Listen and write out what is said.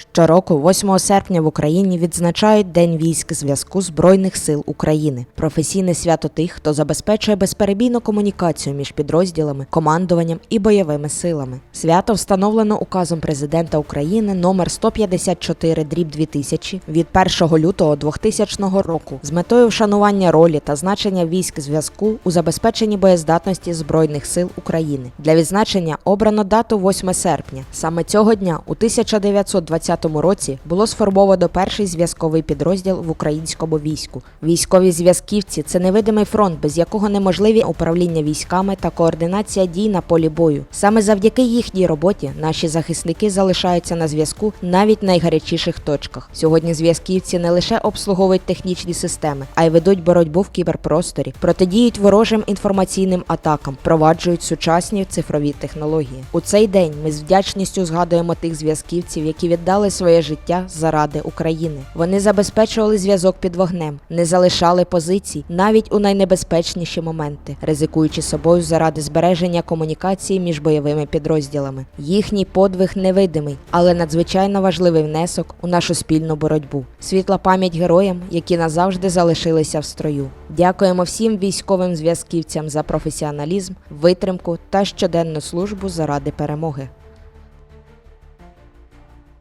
Щороку, 8 серпня в Україні відзначають День військ зв'язку Збройних сил України. Професійне свято тих, хто забезпечує безперебійну комунікацію між підрозділами, командуванням і бойовими силами. Свято встановлено указом президента України номер 154 дріб 2000 від 1 лютого 2000 року з метою вшанування ролі та значення військ зв'язку у забезпеченні боєздатності Збройних сил України. Для відзначення обрано дату 8 серпня. Саме цього дня у 1920 році було сформовано перший зв'язковий підрозділ в українському війську. Військові зв'язківці це невидимий фронт, без якого неможливі управління військами та координація дій на полі бою. Саме завдяки їхній роботі наші захисники залишаються на зв'язку навіть найгарячіших точках. Сьогодні зв'язківці не лише обслуговують технічні системи, а й ведуть боротьбу в кіберпросторі, протидіють ворожим інформаційним атакам, впроваджують сучасні цифрові технології. У цей день ми з вдячністю згадуємо тих зв'язківців, які віддали своє життя заради України. Вони забезпечували зв'язок під вогнем, не залишали позицій навіть у найнебезпечніші моменти, ризикуючи собою заради збереження комунікації між бойовими підрозділами. Їхній подвиг невидимий, але надзвичайно важливий внесок у нашу спільну боротьбу. Світла пам'ять героям, які назавжди залишилися в строю. Дякуємо всім військовим зв'язківцям за професіоналізм, витримку та щоденну службу заради перемоги.